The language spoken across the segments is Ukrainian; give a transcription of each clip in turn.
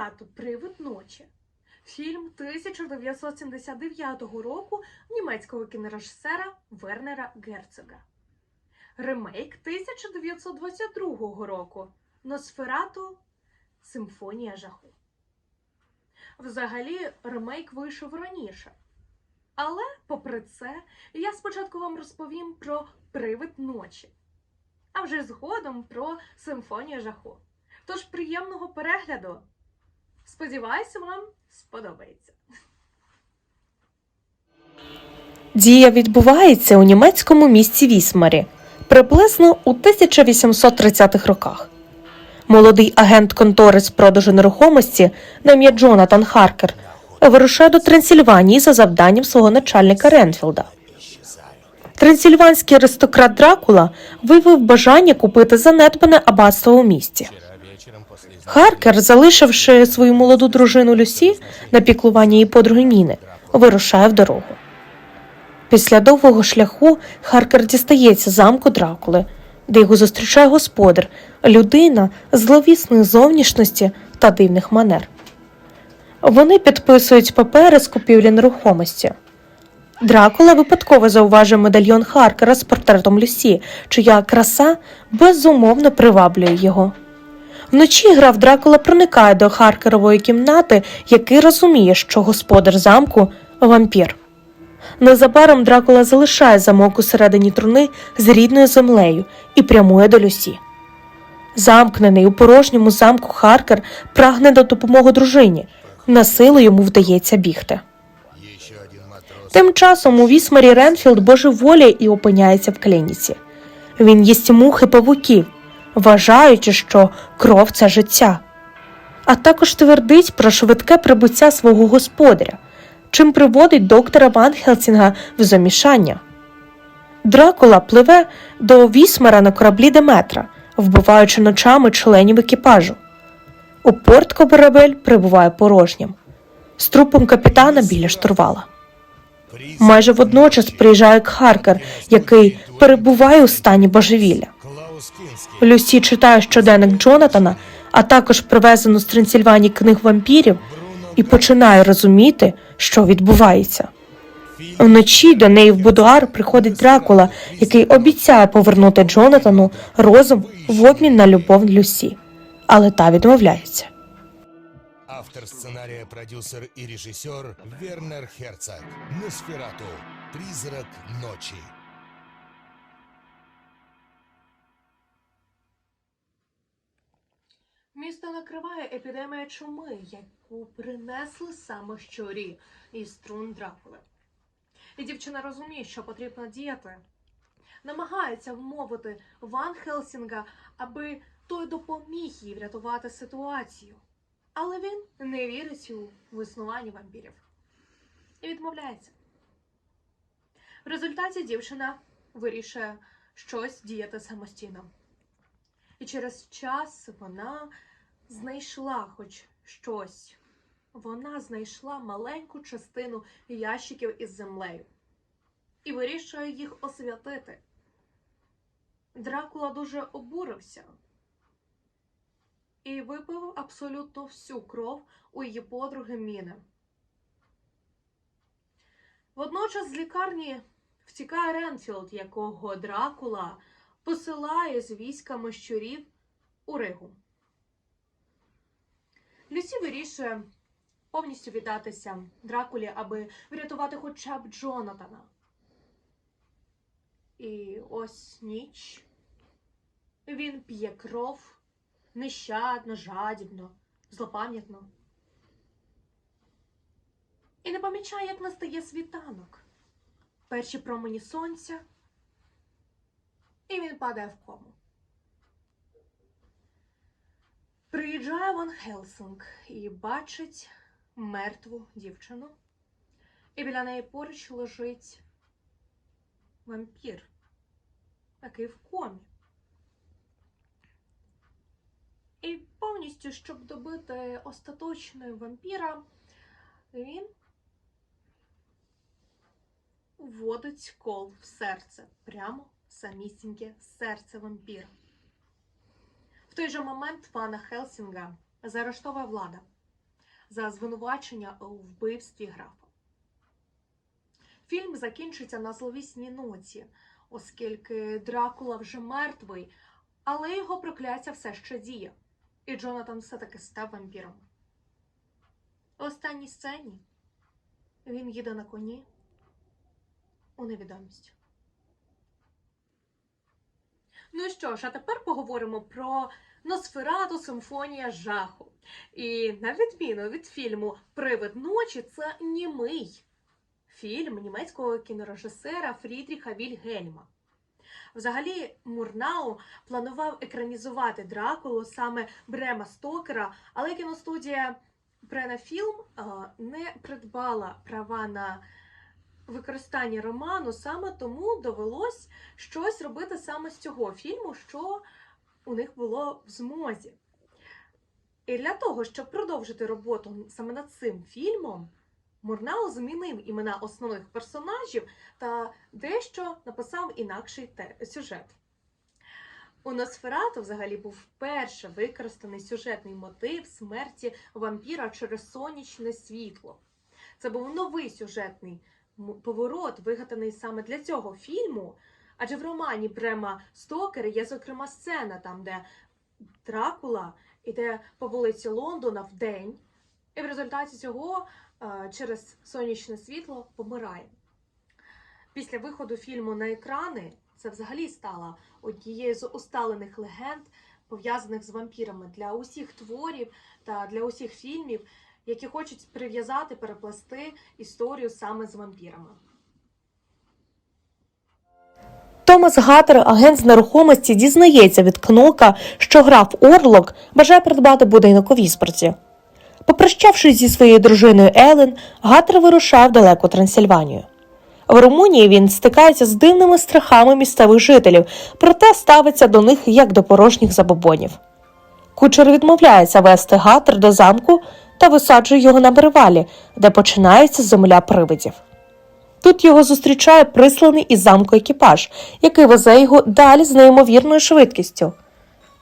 Носферату Привид ночі. Фільм 1979 року німецького кінорежисера Вернера Герцога. Ремейк 1922 року Носферату Симфонія жаху. Взагалі, ремейк вийшов раніше. Але, попри це, я спочатку вам розповім про Привид ночі, а вже згодом про Симфонію жаху. Тож приємного перегляду! Сподіваюся, вам сподобається. Дія відбувається у німецькому місті Вісмарі приблизно у 1830-х роках. Молодий агент контори з продажу нерухомості на ім'я Джонатан Харкер вирушає до Трансильванії за завданням свого начальника Ренфілда. Трансильванський аристократ Дракула виявив бажання купити занедбане аббатство у місті. Харкер, залишивши свою молоду дружину Люсі на піклування її подруги Ніни, вирушає в дорогу. Після довгого шляху Харкер дістається замку Дракули, де його зустрічає господар, людина зловісної зовнішності та дивних манер. Вони підписують папери з купівлі нерухомості. Дракула випадково зауважує медальйон Харкера з портретом Люсі, чия краса безумовно приваблює його. Вночі граф Дракула проникає до Харкерової кімнати, який розуміє, що господар замку вампір. Незабаром Дракула залишає замок у середині труни з рідною землею і прямує до Люсі. Замкнений у порожньому замку Харкер прагне до допомоги дружині. На силу йому вдається бігти. Тим часом у вісмарі Ренфілд божеволіє і опиняється в клініці. Він їсть мух і павуків, вважаючи, що кров це життя, а також твердить про швидке прибуття свого господаря, чим приводить доктора Ван Хелсінга в замішання. Дракула пливе до вісмара на кораблі Деметра, вбиваючи ночами членів екіпажу. У порт Кобарабель прибуває порожнім, з трупом капітана біля штурвала. Майже водночас приїжджає Харкер, який перебуває у стані божевілля. Люсі читає щоденник Джонатана, а також привезену з Трансильванії книг вампірів, і починає розуміти, що відбувається. Вночі до неї в будуар приходить Дракула, який обіцяє повернути Джонатану розум в обмін на любов Люсі, але та відмовляється. Автор сценария, продюсер и режиссер Вернер Херцог. Носферату. Призрак ночи. Місто накриває епідемія чуми, яку принесли саме щурі із струн Дракули. І дівчина розуміє, що потрібно діяти. Намагається вмовити Ван Хелсінга, аби той допоміг їй врятувати ситуацію. Але він не вірить у існування вампірів і відмовляється. В результаті дівчина вирішує щось діяти самостійно. І через час вона знайшла хоч щось. Вона знайшла маленьку частину ящиків із землею і вирішує їх освятити. Дракула дуже обурився і випив абсолютно всю кров у її подруги Міни. Водночас з лікарні втікає Ренфілд, якого Дракула посилає з військами щурів у Ригу. Люсі вирішує повністю віддатися Дракулі, аби врятувати хоча б Джонатана. І ось ніч. Він п'є кров нещадно, жадібно, злопам'ятно. І не помічає, як настає світанок. Перші промені сонця, і він падає в кому. Приїжджає Ван Хелсинг і бачить мертву дівчину. І біля неї поруч лежить вампір, який в комі. І повністю, щоб добити остаточного вампіра, він вводить кол в серце, прямо самісіньке серце вампіра. В той же момент пана Хелсінга заарештовує влада. за звинувачення у вбивстві графа. Фільм закінчиться на зловісній ноті, оскільки Дракула вже мертвий, але його прокляття все ще діє, і Джонатан все-таки став вампіром. У останній сцені він їде на коні у невідомість. Ну що ж, а тепер поговоримо про Носферату Симфонія жаху. І на відміну від фільму Привид ночі це німий фільм німецького кінорежисера Фрідріха Вільгельма. Взагалі, Мурнау планував екранізувати Дракулу саме Брема Стокера, але кіностудія Пренафілм е, не придбала права на використання роману, саме тому довелось щось робити саме з цього фільму, що у них було в змозі. І для того, щоб продовжити роботу саме над цим фільмом, Мурнау змінив імена основних персонажів та дещо написав інакший сюжет. У Носферату взагалі був вперше використаний сюжетний мотив смерті вампіра через сонячне світло. Це був новий сюжетний поворот, вигаданий саме для цього фільму. Адже в романі Брема Стокера є, зокрема, сцена там, де Дракула іде по вулиці Лондона в день, і в результаті цього е, через сонячне світло помирає. Після виходу фільму на екрани це взагалі стало однією з усталених легенд, пов'язаних з вампірами для усіх творів та для усіх фільмів, які хочуть прив'язати, переплести історію саме з вампірами. Томас Гаттер, агент з нерухомості, дізнається від Кнока, що граф Орлок бажає придбати будинок у Віспорті. Попрощавшись зі своєю дружиною Елен, Гаттер вирушає в далеку Трансильванію. В Румунії він стикається з дивними страхами місцевих жителів, проте ставиться до них як до порожніх забобонів. Кучер відмовляється вести Гаттер до замку та висаджує його на перевалі, де починається земля привидів. Тут його зустрічає присланий із замку екіпаж, який везе його далі з неймовірною швидкістю.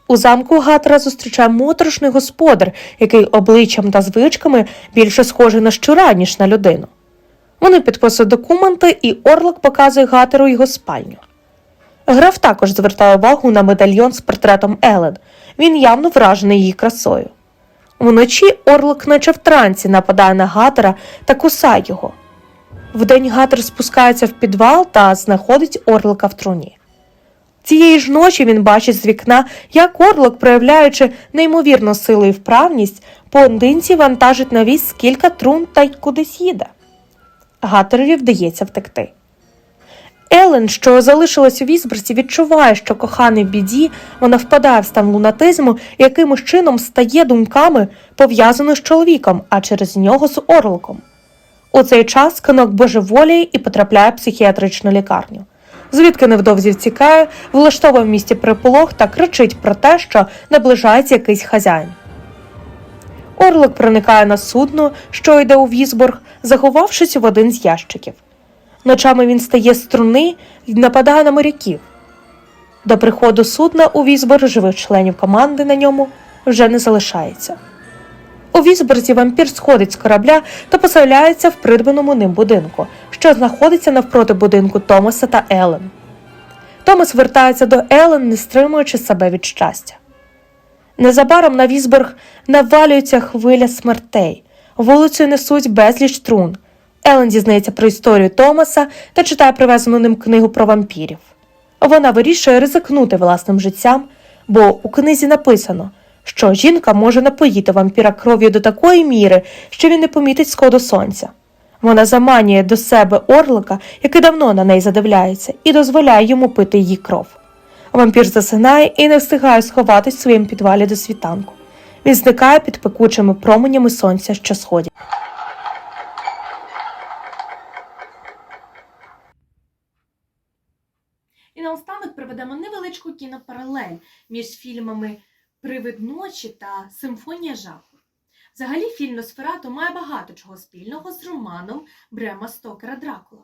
У замку Гатра зустрічає моторошний господар, який обличчям та звичками більше схожий на щура, ніж на людину. Вони підписують документи, і Орлик показує Гатеру його спальню. Граф також звертає увагу на медальйон з портретом Елен. Він явно вражений її красою. Вночі Орлик, наче в трансі, нападає на Гатера та кусає його. Вдень Гатер спускається в підвал та знаходить Орлика в труні. Цієї ж ночі він бачить з вікна, як Орлик, проявляючи неймовірну силу і вправність, поодинці вантажить на віз кілька трун та й кудись їде. Гатерові вдається втекти. Елен, що залишилась у Візберсі, відчуває, що коханий в біді, вона впадає в стан лунатизму і якимось чином стає думками, пов'язаною з чоловіком, а через нього з Орликом. У цей час кинок божеволіє і потрапляє в психіатричну лікарню. Звідки невдовзі втікає, влаштовує в місті приполох та кричить про те, що наближається якийсь хазяїн. Орлик проникає на судно, що йде у Візбург, заховавшись в один з ящиків. Ночами він стає струни і нападає на моряків. До приходу судна у Візбург живих членів команди на ньому вже не залишається. У Візборзі вампір сходить з корабля та поселяється в придбаному ним будинку, що знаходиться навпроти будинку Томаса та Елен. Томас вертається до Елен, не стримуючи себе від щастя. Незабаром на Візборг навалюється хвиля смертей. Вулицею несуть безліч трун. Елен дізнається про історію Томаса та читає привезену ним книгу про вампірів. Вона вирішує ризикнути власним життям, бо у книзі написано, що жінка може напоїти вампіра кров'ю до такої міри, що він не помітить сходу сонця. Вона заманює до себе орлика, який давно на неї задивляється, і дозволяє йому пити її кров. Вампір засинає і не встигає сховатись в своєму підвалі до світанку. Він зникає під пекучими променями сонця, що сходять. І наостанок приведемо невеличку кінопаралель між фільмами Привид ночі та Симфонія жаху. Взагалі, фільм Носферату має багато чого спільного з романом Брема Стокера Дракула.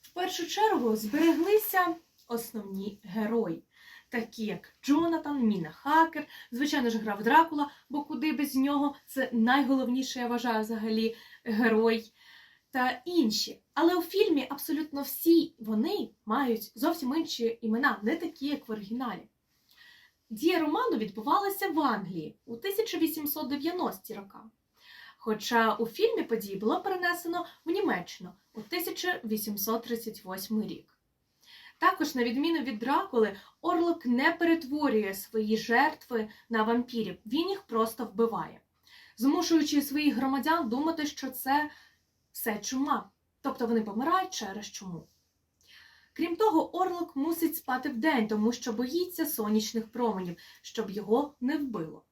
В першу чергу збереглися основні герої. такі як Джонатан, Міна Хакер, звичайно ж, грав Дракула, бо куди без нього це найголовніше, я вважаю, взагалі герой та інші. Але у фільмі абсолютно всі вони мають зовсім інші імена, не такі, як в оригіналі. Дія роману відбувалася в Англії у 1890-ті роки. Хоча у фільмі події було перенесено в Німеччину у 1838 рік. Також, на відміну від Дракули, Орлок не перетворює свої жертви на вампірів, він їх просто вбиває, змушуючи своїх громадян думати, що це все чума, тобто вони помирають через чуму. Крім того, Орлок мусить спати вдень, тому що боїться сонячних променів, щоб його не вбило.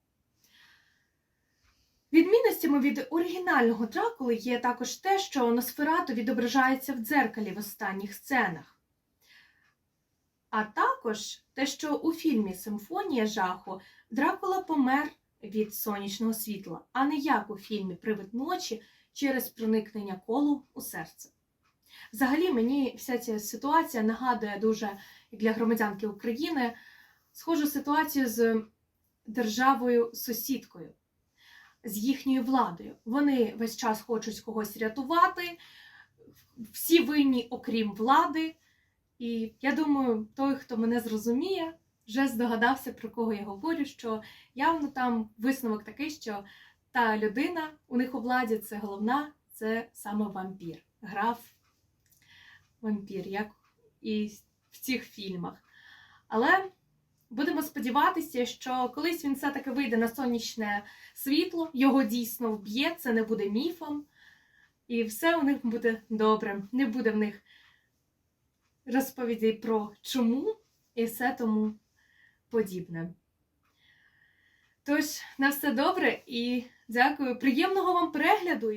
Відмінностями від оригінального Дракули є також те, що Носферату відображається в дзеркалі в останніх сценах. А також те, що у фільмі Симфонія жаху Дракула помер від сонячного світла, а не як у фільмі Привид ночі через проникнення колу у серце. Взагалі, мені вся ця ситуація нагадує дуже, для громадянки України, схожу ситуацію з державою сусідкою, з їхньою владою. Вони весь час хочуть когось рятувати, всі винні, окрім влади. І я думаю, той, хто мене зрозуміє, вже здогадався, про кого я говорю, що явно там висновок такий, що та людина у них у владі це головна, це саме вампір. Граф вампір, як і в цих фільмах. Але будемо сподіватися, що колись він все-таки вийде на сонячне світло, його дійсно вб'є, це не буде міфом, і все у них буде добре. Не буде в них розповідей про чому і все тому подібне. Тож, на все добре і дякую. Приємного вам перегляду!